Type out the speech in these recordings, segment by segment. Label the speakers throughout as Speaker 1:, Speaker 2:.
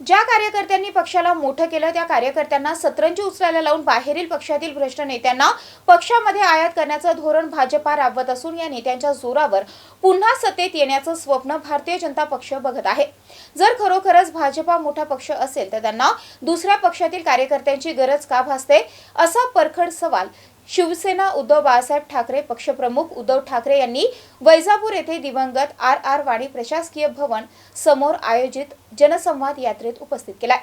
Speaker 1: ज्या कार्यकर्त्यांनी पक्षाला मोठं केलं त्या कार्यकर्त्यांना सतरंजी उचलायला लावून बाहेरील पक्षातील भ्रष्ट नेत्यांना पक्षामध्ये आयात करण्याचं धोरण भाजपा राबवत असून या नेत्यांच्या जोरावर पुन्हा सत्तेत येण्याचं स्वप्न भारतीय जनता पक्ष बघत आहे. जर खरोखरच भाजपा मोठा पक्ष असेल तर त्यांना दुसऱ्या पक्षातील कार्यकर्त्यांची गरज का भासते असा परखड सवाल शिवसेना उद्धव बाळासाहेब ठाकरे पक्षप्रमुख उद्धव ठाकरे यांनी वैजापूर येथे दिवंगत आर आर वाडी प्रशासकीय भवन समोर आयोजित जनसंवाद यात्रेत उपस्थित केलाय.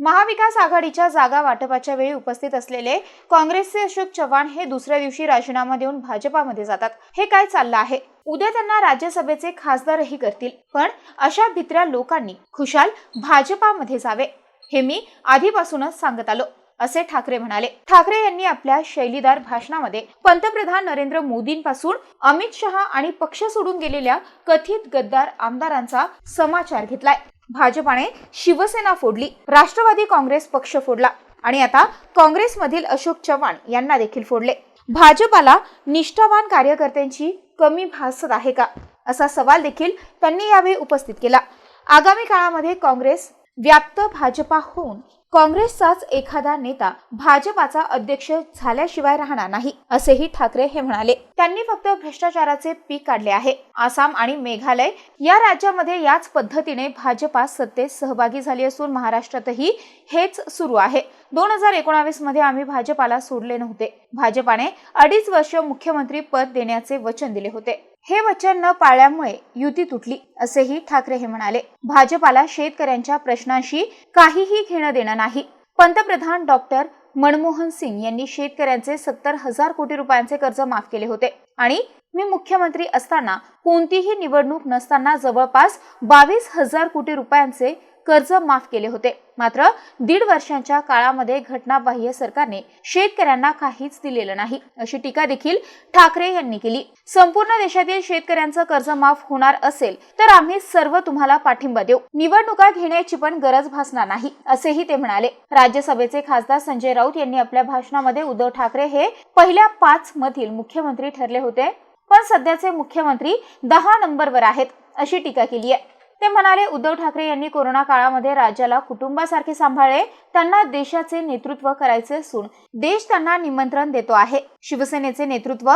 Speaker 1: महाविकास आघाडीच्या जागा वाटपाच्या वेळी उपस्थित असलेले काँग्रेसचे अशोक चव्हाण हे दुसऱ्या दिवशी राजीनामा देऊन भाजपामध्ये जातात. हे काय चाललं आहे? उद्या त्यांना राज्यसभेचे खासदारही करतील. पण अशा भित्र्या लोकांनी खुशाल भाजपामध्ये जावे हे मी आधीपासूनच सांगत आलो. असे ठाकरे म्हणाले. ठाकरे यांनी आपल्या शैलीदार भाषणामध्ये पंतप्रधान नरेंद्र मोदींपासून अमित शहा आणि पक्ष सोडून गेलेल्या कथित गद्दार आमदारांचा समाचार घेतलाय. भाजपाने शिवसेना फोडली राष्ट्रवादी काँग्रेस पक्ष फोडला आणि आता काँग्रेसमधील अशोक चव्हाण यांना देखील फोडले. भाजपाला निष्ठावान कार्यकर्त्यांची कमी भासत आहे का? असा सवाल देखील त्यांनी यावेळी उपस्थित केला. आगामी काळामध्ये काँग्रेस व्याप्त भाजपा होऊन काँग्रेसचाच एखादा नेता भाजपाचा अध्यक्ष झाल्याशिवाय राहणार नाही असेही ठाकरे हे म्हणाले. त्यांनी फक्त भ्रष्टाचाराचे पीक काढले आहे. आसाम आणि मेघालय या राज्यामध्ये याच पद्धतीने भाजपा सत्तेत सहभागी झाली असून महाराष्ट्रातही हेच सुरू आहे. दोन हजार एकोणावीसमध्ये आम्ही भाजपाला सोडले नव्हते. भाजपाने अडीच वर्ष मुख्यमंत्री पद देण्याचे वचन दिले होते. हे वचन न पाळल्यामुळे युती तुटली असेही ठाकरे हे म्हणाले. भाजपाला शेतकऱ्यांच्या प्रश्नांशी काहीही घेणं देणं नाही. पंतप्रधान डॉक्टर मनमोहन सिंग यांनी शेतकऱ्यांचे सत्तर हजार कोटी रुपयांचे कर्ज माफ केले होते. आणि मी मुख्यमंत्री असताना कोणतीही निवडणूक नसताना जवळपास बावीस हजार कोटी रुपयांचे कर्ज माफ केले होते. मात्र दीड वर्षांच्या काळामध्ये घटनाबाह्य सरकारने शेतकऱ्यांना काहीच दिलेलं नाही अशी टीका देखील ठाकरे यांनी केली. संपूर्ण देशातील शेतकऱ्यांचं कर्ज माफ होणार असेल तर आम्ही सर्व तुम्हाला पाठिंबा देऊ. निवडणुका घेण्याची पण गरज भासणार नाही असेही ते म्हणाले. राज्यसभेचे खासदार संजय राऊत यांनी आपल्या भाषणामध्ये उद्धव ठाकरे हे पहिल्या पाच मधील मुख्यमंत्री ठरले होते पण सध्याचे मुख्यमंत्री दहा नंबरवर आहेत अशी टीका केली आहे. ते म्हणाले उद्धव ठाकरे यांनी कोरोना काळामध्ये राज्याला कुटुंबासारखे सांभाळले. त्यांना देशाचे नेतृत्व करायचे असून देश त्यांना निमंत्रण देतो आहे. शिवसेनेचे नेतृत्व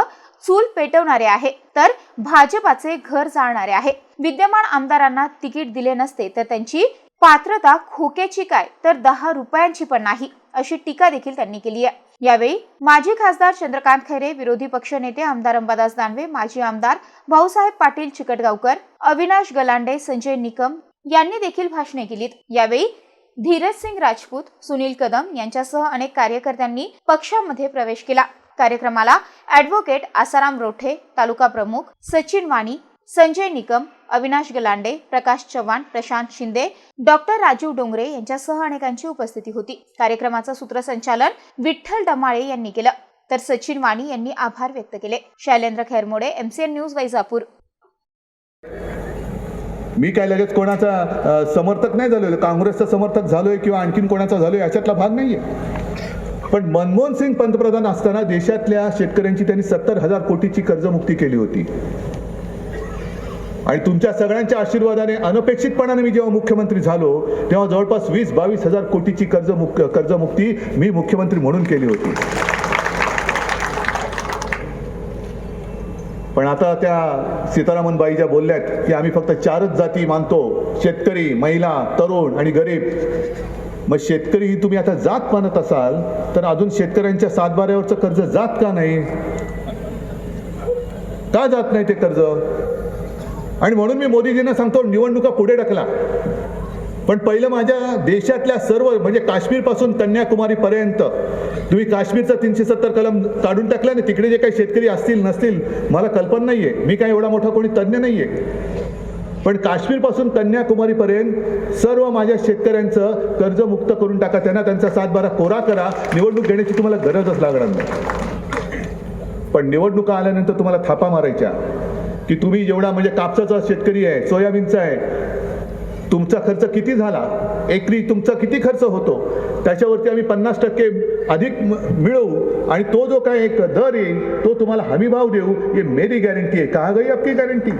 Speaker 1: चूल पेटवणारे आहे. तर भाजपाचे घर जाळणारे आहे. विद्यमान आमदारांना तिकीट दिले नसते तर त्यांची पात्रता खोक्याची काय? तर दहा रुपयांची पण नाही. अशी टीका देखील त्यांनी केली आहे. यावेळी माजी खासदार चंद्रकांत खैरे विरोधी पक्षनेते आमदार अंबादास दानवे माजी आमदार भाऊसाहेब पाटील चिकटगावकर अविनाश गलांडे संजय निकम यांनी देखील भाषणे केलीत. यावेळी धीरज सिंग राजपूत सुनील कदम यांच्यासह अनेक कार्यकर्त्यांनी पक्षामध्ये प्रवेश केला. कार्यक्रमाला ॲडव्होकेट आसाराम रोठे तालुका प्रमुख सचिन वाणी संजय निकम अविनाश गलांडे प्रकाश चव्हाण प्रशांत शिंदे डॉक्टर राजीव डोंगरे यांच्यासह अनेकांची उपस्थिती होती. कार्यक्रमाचं सूत्रसंचालन विठ्ठल डमाळे यांनी केलं. तर सचिन वाणी यांनी आभार व्यक्त केले. Shailendra Khairmode MCN news Vaijapur.
Speaker 2: मी काय लगेच कोणाचा समर्थक नाही झालोय काँग्रेसचा समर्थक झालोय किंवा आणखीन कोणाचा झालोय याच्यातला भाग नाहीये. पण मनमोहन सिंग पंतप्रधान असताना देशातल्या शेतकऱ्यांची त्यांनी सत्तर हजार कोटीची कर्जमुक्ती केली होती. आणि तुमच्या सगळ्यांच्या आशीर्वादाने अनपेक्षितपणाने मी जेव्हा मुख्यमंत्री झालो तेव्हा जवळपास वीस बावीस हजार कोटीची कर्जमुक कर्जमुक्ती मी मुख्यमंत्री म्हणून केली होती. पण आता त्या सीतारामनबाई ज्या बोलल्यात की आम्ही फक्त चारच जाती मानतो शेतकरी महिला तरुण आणि गरीब. मग शेतकरी ही तुम्ही आता जात मानत असाल तर अजून शेतकऱ्यांच्या सातबाऱ्यावरचं कर्ज जात का नाही? का जात नाही ते कर्ज? आणि म्हणून मी मोदीजींना सांगतो निवडणुका पुढे ढकला. पण पहिलं माझ्या देशातल्या सर्व म्हणजे काश्मीरपासून कन्याकुमारीपर्यंत तुम्ही काश्मीरचा तीनशे सत्तर कलम काढून टाकला ना तिकडे जे काही शेतकरी असतील नसतील मला कल्पना नाही आहे मी काय एवढा मोठा कोणी तज्ज्ञ नाही आहे पण काश्मीरपासून कन्याकुमारीपर्यंत सर्व माझ्या शेतकऱ्यांचं कर्जमुक्त करून टाका त्यांना त्यांचा सातबारा कोरा करा. निवडणूक घेण्याची तुम्हाला गरजच लागणार नाही. पण निवडणुका आल्यानंतर तुम्हाला थापा मारायच्या. की तुम्ही जेवढा म्हणजे कापसाचा शेतकरी आहे सोयाबीनचा आहे तुमचा खर्च किती झाला? एकरी तुमचा किती खर्च होतो? त्याच्यावरती आम्ही पन्नास टक्के अधिक म- मिळवू आणि तो जो काय एक दर येईल तो तुम्हाला हमी भाव देऊ हे मेरी गॅरंटी आहे. का गई आपकी गॅरंटी?